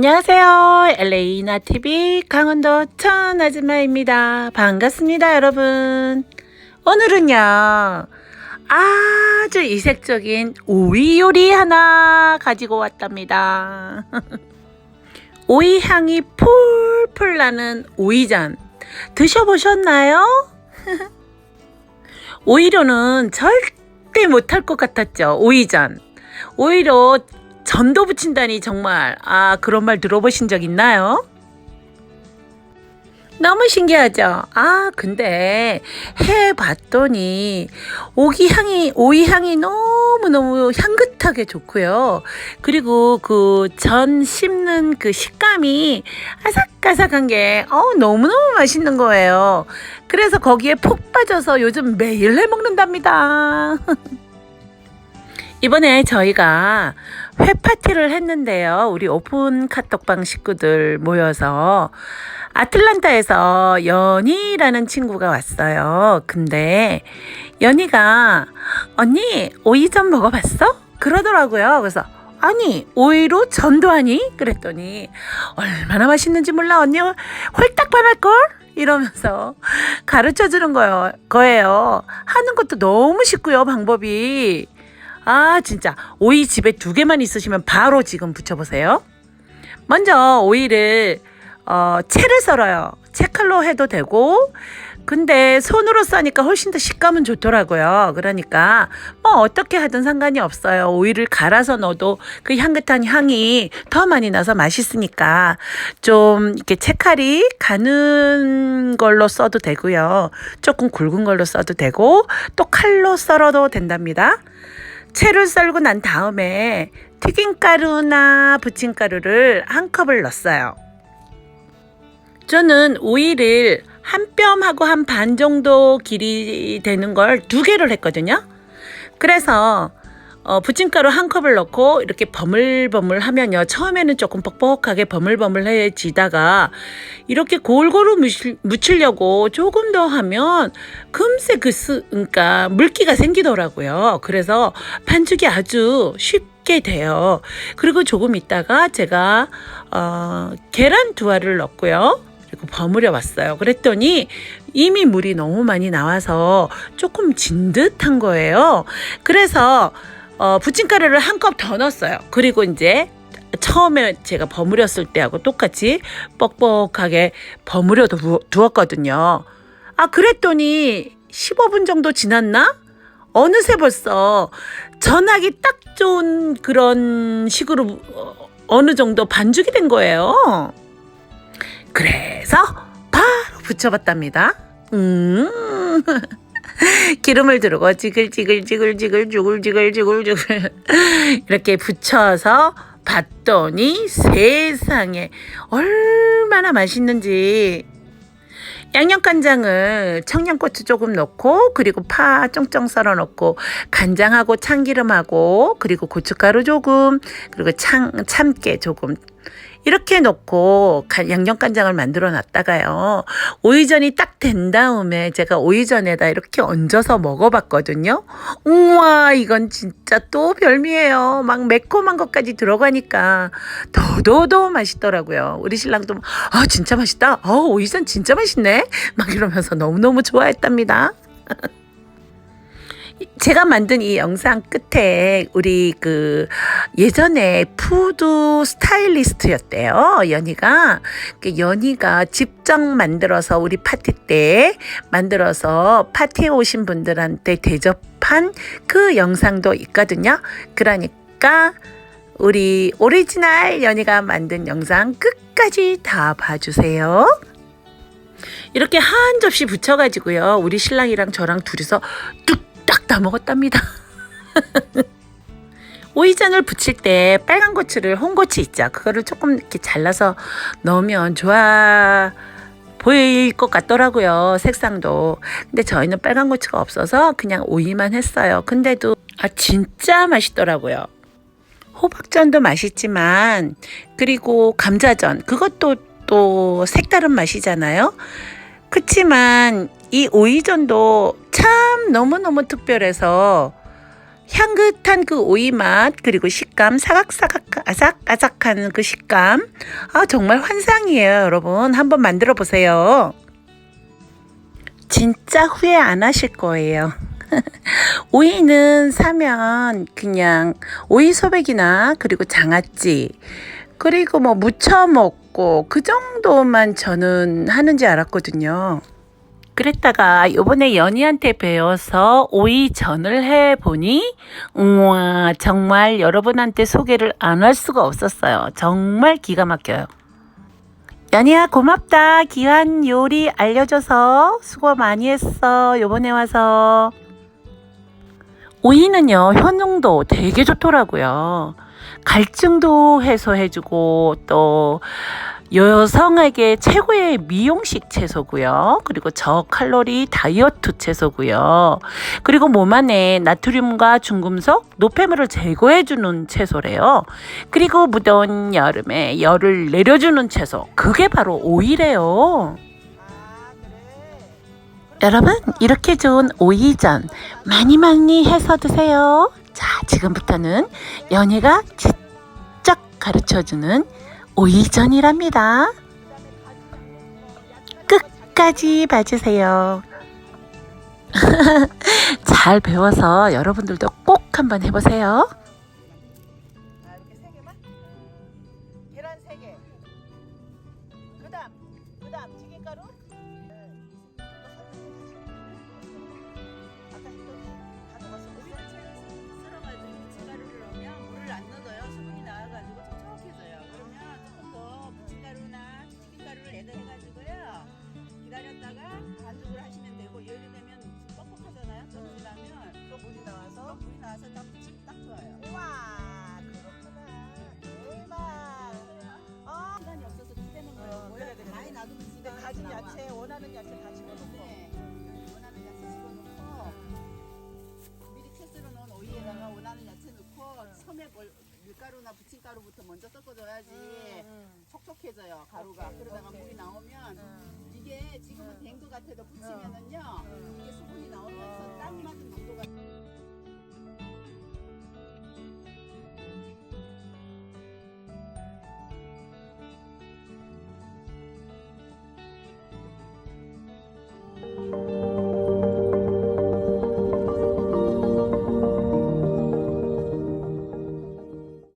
안녕하세요. LA 나TV 강원도 천 아줌마입니다. 반갑습니다, 여러분. 오늘은요, 아주 이색적인 오이 요리 하나 가지고 왔답니다. 오이 향이 풀풀 나는 오이전 드셔보셨나요? 오이로는 절대 못할 것 같았죠, 오이전. 오히려 전도 붙인다니 정말 아 그런 말 들어보신 적 있나요? 너무 신기하죠? 아, 근데 해 봤더니 오기 향이, 오이 향이 너무너무 향긋하게 좋고요. 그리고 그 전 씹는 그 식감이 아삭아삭한 게, 어 너무너무 맛있는 거예요. 그래서 거기에 푹 빠져서 요즘 매일 해 먹는답니다. 이번에 저희가 회 파티를 했는데요. 우리 오픈 카톡방 식구들 모여서 아틀란타에서 연희라는 친구가 왔어요. 근데 연희가 언니 오이 전 먹어봤어? 그러더라고요. 그래서 아니 오이로 전도 하니? 그랬더니 얼마나 맛있는지 몰라 언니 홀딱 반할 걸? 이러면서 가르쳐 주는 거예요. 거예요. 하는 것도 너무 쉽고요. 방법이. 아, 진짜. 오이 집에 두 개만 있으시면 바로 지금 붙여보세요. 먼저 오이를, 어, 채를 썰어요. 채칼로 해도 되고, 근데 손으로 써니까 훨씬 더 식감은 좋더라고요. 그러니까 뭐 어떻게 하든 상관이 없어요. 오이를 갈아서 넣어도 그 향긋한 향이 더 많이 나서 맛있으니까 좀 이렇게 채칼이 가는 걸로 써도 되고요. 조금 굵은 걸로 써도 되고 또 칼로 썰어도 된답니다. 채를 썰고 난 다음에 튀김가루나 부침가루를 한 컵을 넣었어요. 저는 오이를 한 뼘하고 한 반 정도 길이 되는 걸 두 개를 했거든요. 그래서 어, 부침가루 한 컵을 넣고 이렇게 버물버물 하면요. 처음에는 조금 뻑뻑하게 버물버물해지다가 이렇게 골고루 묻힐, 묻히려고 조금 더 하면 금세 그, 스, 그러니까 물기가 생기더라고요. 그래서 반죽이 아주 쉽게 돼요. 그리고 조금 있다가 제가 어, 계란 두 알을 넣고요. 그리고 버무려 왔어요. 그랬더니 이미 물이 너무 많이 나와서 조금 진 듯한 거예요. 그래서 어, 부침가루를 한 컵 더 넣었어요. 그리고 이제 처음에 제가 버무렸을 때하고 똑같이 뻑뻑하게 버무려 두, 두었거든요. 아, 그랬더니 15분 정도 지났나? 어느새 벌써 전하기 딱 좋은 그런 식으로 어, 어느 정도 반죽이 된 거예요. 그래서 바로 붙여봤답니다. 음. 기름을 두르고 지글지글지글지글 주글지글지글지글. 이렇게 붙여서 봤더니 세상에 얼마나 맛있는지. 양념간장을 청양고추 조금 넣고 그리고 파 쫑쫑 썰어 넣고 간장하고 참기름하고 그리고 고춧가루 조금 그리고 참, 참깨 조금 이렇게 넣고 양념간장을 만들어 놨다가요. 오이전이 딱 된 다음에 제가 오이전에다 이렇게 얹어서 먹어봤거든요. 우와, 이건 진짜 또 별미예요. 막 매콤한 것까지 들어가니까 더더더 맛있더라고요. 우리 신랑도 아, 진짜 맛있다. 어, 오이전 진짜 맛있네. 막 이러면서 너무너무 좋아했답니다. 제가 만든 이 영상 끝에 우리 그 예전에 푸드 스타일리스트였대요. 연희가. 그 연희가 직접 만들어서 우리 파티 때 만들어서 파티에 오신 분들한테 대접한 그 영상도 있거든요. 그러니까 우리 오리지널 연희가 만든 영상 끝까지 다 봐주세요. 이렇게 한 접시 붙여가지고요. 우리 신랑이랑 저랑 둘이서 뚝딱 다 먹었답니다. 오이전을 부칠 때 빨간 고추를 홍고추 있죠. 그거를 조금 이렇게 잘라서 넣으면 좋아 보일 것 같더라고요. 색상도. 근데 저희는 빨간 고추가 없어서 그냥 오이만 했어요. 근데도 아 진짜 맛있더라고요. 호박전도 맛있지만 그리고 감자전 그것도 또 색다른 맛이잖아요. 그치만 이 오이전도 참 너무너무 특별해서 향긋한 그 오이 맛 그리고 식감 사각사각 아삭아삭한 그 식감. 아 정말 환상이에요 여러분. 한번 만들어 보세요. 진짜 후회 안 하실 거예요. 오이는 사면 그냥 오이 소백이나 그리고 장아찌 그리고 뭐 무쳐 먹고 그 정도만 저는 하는지 알았거든요. 그랬다가 요번에 연희한테 배워서 오이전을 해보니 우와 정말 여러분한테 소개를 안 할 수가 없었어요. 정말 기가 막혀요. 연희야 고맙다. 귀한 요리 알려줘서 수고 많이 했어. 요번에 와서. 오이는요 효능도 되게 좋더라고요. 갈증도 해소해주고 또 여성에게 최고의 미용식 채소고요. 그리고 저칼로리 다이어트 채소고요. 그리고 몸 안에 나트륨과 중금속, 노폐물을 제거해주는 채소래요. 그리고 무더운 여름에 열을 내려주는 채소. 그게 바로 오이래요. 여러분 이렇게 좋은 오이전 많이 많이 해서 드세요. 자 지금부터는 연희가 직접 가르쳐주는 오이전이랍니다. 끝까지 봐주세요. 잘 배워서 여러분들도 꼭 한번 해보세요. 계란 세 개. 그다음, 그다음 튀김가루. 다진 나와. 야채 원하는 야채 다 집어넣고 네. 원하는 야채 집어넣고 미리 채썰어 넣은 오이에다가 원하는 야채 넣고 음. 섬에 걸, 밀가루나 부침가루부터 먼저 섞어줘야지 음, 음, 촉촉해져요 가루가 오케이, 그러다가 오케이. 물이 나오면 음. 이게 지금은 된 것 같아도 부치면은요 이게 수분이 나오면서 딱 맞은 농도가